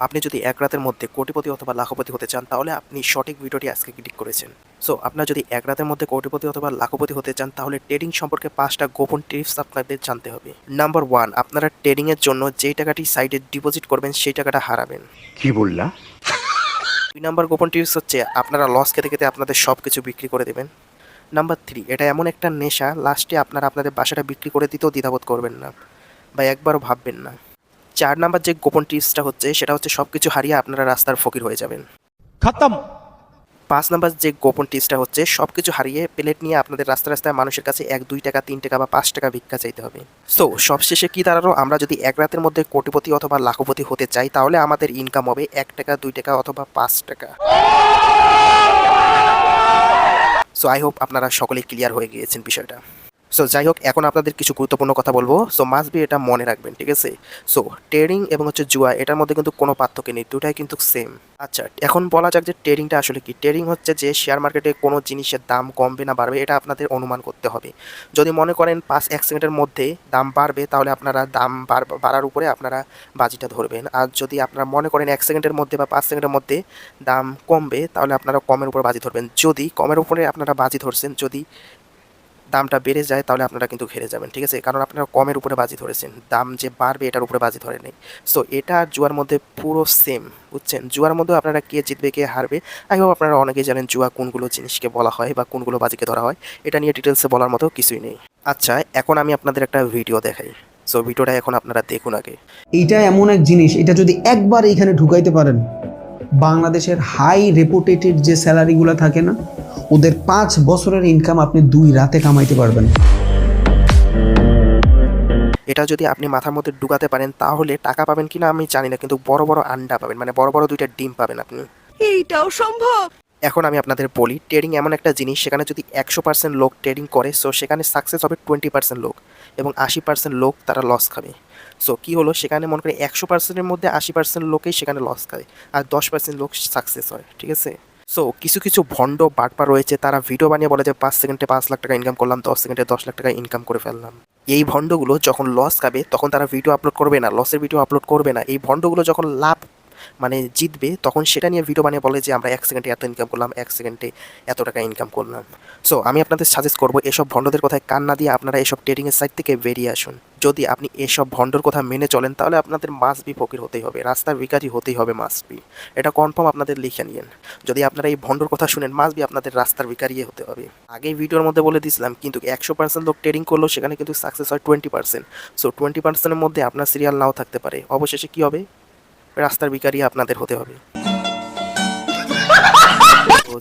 আপনি যদি এক রাতের মধ্যে কোটিপতি অথবা লাখপতি হতে চান তাহলে আপনি সঠিক ভিডিওটি আজকে ক্লিক করেছেন। সো আপনার যদি এক রাতের মধ্যে কোটিপতি অথবা লাখপতি হতে চান তাহলে ট্রেডিং সম্পর্কে পাঁচটা গোপন টিপস আপনাদের জানতে হবে। নাম্বার ওয়ান আপনারা ট্রেডিংয়ের জন্য যেই টাকাটি সাইডে ডিপোজিট করবেন সেই টাকাটা হারাবেন। কি বললা? দুই নাম্বার গোপন টিপস হচ্ছে আপনারা লস খেতে খেতে আপনাদের সব কিছু বিক্রি করে দেবেন। নাম্বার থ্রি এটা এমন একটা নেশা লাস্টে আপনারা আপনাদের বাসাটা বিক্রি করে দিতেও দ্বিধাবোধ করবেন না। বা একবারও ভাববেন না। চার নাম্বার যে গোপন টিপসটা হচ্ছে সেটা হচ্ছে সব কিছু হারিয়ে আপনারা রাস্তার ফকির হয়ে যাবেন। খতম! পাঁচ নাম্বার যে গোপন টিপসটা হচ্ছে সব কিছু হারিয়ে প্লেট নিয়ে আপনাদের রাস্তা রাস্তায় মানুষের কাছে এক দুই টাকা তিন টাকা বা পাঁচ টাকা ভিক্ষা চাইতে হবে। সো সবশেষে কি দাঁড়াল? আমরা যদি এক রাতের মধ্যে কোটিপতি অথবা লাখপতি হতে চাই তাহলে আমাদের ইনকাম হবে এক টাকা দুই টাকা অথবা পাঁচ টাকা। সো আই হোপ আপনারা সকলেই ক্লিয়ার হয়ে গিয়েছেন বিষয়টা। সো যাই হোক, এখন আপনাদের কিছু গুরুত্বপূর্ণ কথা বলব। সো মাস্ট বি এটা মনে রাখবেন, ঠিক আছে? সো ট্রেডিং এবং হচ্ছে জুয়া, এটার মধ্যে কিন্তু কোনো পার্থক্য নেই, দুটাই কিন্তু সেম আচ্ছা এখন বলা যাক যে ট্রেডিংটা আসলে কি? ট্রেডিং হচ্ছে যে শেয়ার মার্কেটে কোনো জিনিসের দাম কমবে না বাড়বে, এটা আপনাদের অনুমান করতে হবে। যদি মনে করেন পাঁচ, এক সেকেন্ডের মধ্যে দাম বাড়বে, তাহলে আপনারা দাম বাড়- বাড়ার উপরে আপনারা বাজিটা ধরবেন। আর যদি আপনারা মনে করেন এক সেকেন্ডের মধ্যে বা পাঁচ সেকেন্ডের মধ্যে দাম কমবে, তাহলে আপনারা কমের উপর বাজি ধরবেন। যদি কমের উপরে আপনারা বাজি ধরছেন, যদি দামটা বেড়ে যায়, তাহলে আপনারা কিন্তু ঘেরে যাবেন, ঠিক আছে? কারণ আপনারা কমের উপরে বাজি ধরেছেন, দাম যে বাড়বে এটার উপরে বাজি ধরে নেই। সো এটা জুয়ার মধ্যে পুরো সেম বুঝছেন? জুয়ার মধ্যে আপনারা কে জিতবে, কে হারবে আই হোপ আপনারা অনেকেই জানেন জুয়া কোনগুলো জিনিসকে বলা হয় বা কোনগুলো বাজিকে ধরা হয়। এটা নিয়ে ডিটেলসে বলার মতো কিছুই নেই। আচ্ছা এখন আমি আপনাদের একটা ভিডিও দেখাই। সো ভিডিওটা এখন আপনারা দেখুন আগে। এইটা এমন এক জিনিস, এটা যদি একবার এইখানে ঢুকাইতে পারেন বাংলাদেশের হাই রেপুটেটেড যে স্যালারিগুলো থাকে না ওদের পাঁচ বছরের ইনকাম আপনি দুই রাতে কামাইতে পারবেন। এটা যদি আপনি মাথার মধ্যে ঢুকাতে পারেন তাহলে টাকা পাবেন কিনা আমি জানি না কিন্তু বড় বড় আন্ডা পাবেন মানে বড় বড় দুইটা ডিম পাবেন আপনি। এইটাও সম্ভব? এখন আমি আপনাদের বলি ট্রেডিং এমন একটা জিনিস, সেখানে যদি একশো পার্সেন্ট লোক ট্রেডিং করে সো সেখানে সাকসেস হবে টোয়েন্টি পার্সেন্ট লোক এবং আশি পার্সেন্ট লোক তারা লস খাবে। সো কী হলো? সেখানে মনে করি একশো পার্সেন্টের মধ্যে আশি পার্সেন্ট লোকেই সেখানে লস খাবে আর দশ পার্সেন্ট লোক সাকসেস হয়, ঠিক আছে? সো কিছু কিছু ভণ্ড বাটপা রয়েছে, তারা ভিডিও বানিয়ে বলে যে, পাঁচ সেকেন্ডে পাঁচ লাখ টাকা ইনকাম করলাম, দশ সেকেন্ডে দশ লাখ টাকা ইনকাম করে ফেললাম। এই ভণ্ডগুলো যখন লস খাবে, তখন তারা ভিডিও আপলোড করবে না লসের ভিডিও আপলোড করবে না। এই ভণ্ডগুলো যখন লাভ মানে জিতবে, তখন সেটা নিয়ে ভিডিও বানিয়ে বলে যে, আমরা এক সেকেন্ডে এত ইনকাম করলাম, এক সেকেন্ডে এত টাকা ইনকাম করলাম। সো আমি আপনাদের সাজেস্ট করব এসব ভণ্ডদের কথায় কান না দিয়ে আপনারা এসব ট্রেডিংয়ের সাইড থেকে বেরিয়ে আসুন। যদি আপনি এসব ভণ্ডর কথা মেনে চলেন, তাহলে আপনাদের মাস বি ফকির হতেই হবে, রাস্তার ভিকারি হতেই হবে মাস বি এটা কনফার্ম আপনাদের লিখে নিন যদি আপনারা এই ভণ্ডর কথা শুনেন মাস বি আপনাদের রাস্তার ভিকারিয়ে হতে হবে। আগে ভিডিওর মধ্যে বলে দিয়েছিলাম কিন্তু একশো পার্সেন্ট লোক ট্রেডিং করলেও সেখানে কিন্তু সাকসেস হয় টোয়েন্টি পার্সেন্ট সো টোয়েন্টি পার্সেন্টের মধ্যে আপনার সিরিয়াল নাও থাকতে পারে। অবশেষে কী হবে? রাস্তার ভিকারি আপনাদের হতে হবে।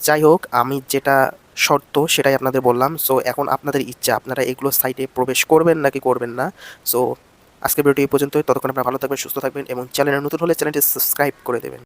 যাই হোক, আমি যেটা শর্ত সেটাই আপনাদের বললাম। সো এখন আপনাদের ইচ্ছা, আপনারা এগুলো সাইটে প্রবেশ করবেন নাকি করবেন না। সো আজকে ভিডিওটি এই পর্যন্তই। ততক্ষণ আপনারা ভালো থাকবেন, সুস্থ থাকবেন এবং চ্যানেলে নতুন হলে চ্যানেলটি সাবস্ক্রাইব করে দেবেন।